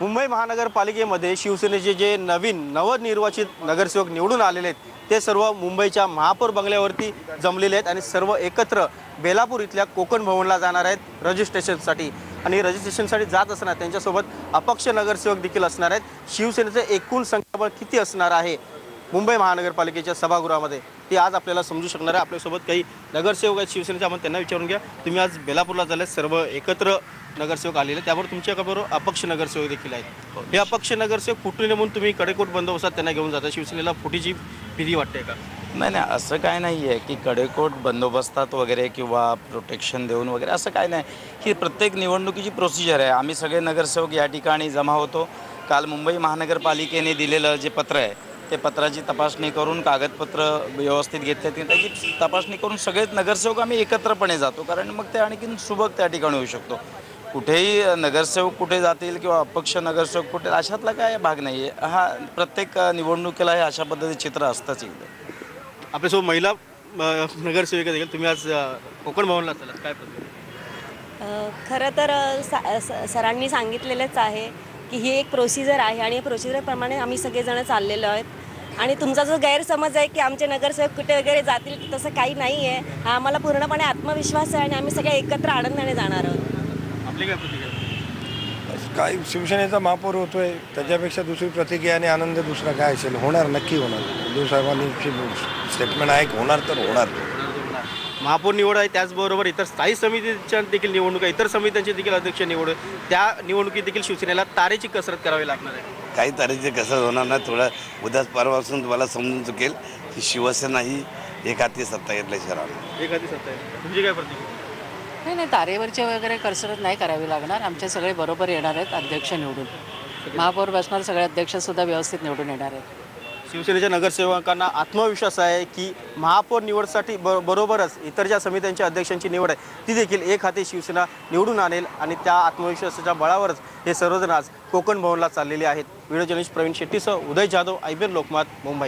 मुंबई महानगरपालिकेमध्ये शिवसेनेचे जे नवीन नवनिर्वाचित नगरसेवक निवडून आलेले आहेत ते सर्व मुंबईच्या महापौर बंगल्यावरती जमलेले आहेत आणि सर्व एकत्र बेलापूर इथल्या कोकण भवनला जाणार आहेत रजिस्ट्रेशनसाठी. आणि रजिस्ट्रेशनसाठी जात असणार त्यांच्यासोबत अपक्ष नगरसेवक देखील असणार आहेत. शिवसेनेचं एकूण संख्याबळ किती असणार आहे मुंबई महानगरपालिकेच्या सभागृहामध्ये? ते आज आपल्याला समजू शकणार आहे. आपल्यासोबत काही नगरसेवक आहेत शिवसेनेचे आपण त्यांना विचारून घ्या. तुम्ही आज बेलापूरला झाले सर्व एकत्र नगरसेवक आलेले त्यावर तुमच्याबरोबर अपक्ष नगरसेवक देखील आहेत. हे अपक्ष नगरसेवक फुटून म्हणून तुम्ही कडेकोट बंदोबस्तात त्यांना घेऊन जाता. शिवसेनेला फुटीची भीती वाटते का? नाही नाही असं काय नाही आहे की कडेकोट बंदोबस्तात वगैरे किंवा प्रोटेक्शन देऊन वगैरे असं काय नाही. ही प्रत्येक निवडणुकीची प्रोसिजर आहे. आम्ही सगळे नगरसेवक या ठिकाणी जमा होतो. काल मुंबई महानगरपालिकेने दिलेलं जे पत्र आहे ते पत्राची तपासणी करून कागदपत्र व्यवस्थित घेतले की त्याची तपासणी करून सगळेच नगरसेवक आम्ही एकत्रपणे जातो. कारण मग ते आणखीन सुबक त्या ठिकाणी होऊ शकतो. कुठेही नगरसेवक कुठे जातील किंवा अपक्ष नगरसेवक कुठे अशातला काय भाग नाही आहे हा प्रत्येक निवडणुकीला हे अशा पद्धतीचे चित्र असतंच इकडे आपल्यासोबत महिला अ, नगरसेविका देखील. तुम्ही आज अ, कोकण भवनला चालात काय पद्धती? अ, खरं तर अ, सा- स- सरांनी सांगितलेलंच आहे. की ही एक प्रोसिजर आहे आणि या प्रोसिजरप्रमाणे आम्ही सगळेजण चाललेलो आहेत. आणि तुमचा जो गैरसमज आहे की आमचे नगरसेवक कुठे वगैरे जातील तसं काही नाही आहे हा आम्हाला पूर्णपणे आत्मविश्वास आहे आणि आम्ही सगळे एकत्र आनंदाने जाणार आहोत. आपली काय प्रतिक्रिया? काय शिवसेनेचा महापौर होतोय त्याच्यापेक्षा दुसरी प्रतिक्रिया आणि आनंद दुसरा काय असेल? होणार नक्की होणार. उद्धव साहेबांनी स्टेटमेंट आहे की होणार तर होणार. महापौर निवड आहे त्याचबरोबर इतर स्थायी समितीच्या देखील निवडणूक आहे इतर समित्यांची देखील अध्यक्ष निवड. त्या निवडणुकीत देखील शिवसेनेला तारेची कसरत करावी लागणार आहे. काही तारीखे कसं होणार नाही थोडं उद्याच परवापासून तुम्हाला समजून चुकेल की शिवसेना ही एक हाती सत्ता घेतल्या शहरात एखादी सत्ता आहे. तुमची काय प्रतिक्रिया? नाही नाही तारेवरचे वगैरे कसरत नाही करावी लागणार. आमचे सगळे बरोबर येणार आहेत अध्यक्ष निवडून. महापौर बसणार सगळे अध्यक्षसुद्धा व्यवस्थित निवडून येणार आहेत. शिवसेनेच्या नगरसेवकांना आत्मविश्वास आहे की महापौर निवडसाठी ब बरोबरच इतर ज्या समित्यांच्या अध्यक्षांची निवड आहे ती देखील एक हाती शिवसेना निवडून आणेल आणि त्या आत्मविश्वासाच्या बळावरच हे सर्वजण आज कोकण भवनला चाललेले आहेत. व्हिडिओ जर्नलिस्ट प्रवीण शेट्टीसह उदय जाधव आय लोकमत मुंबई.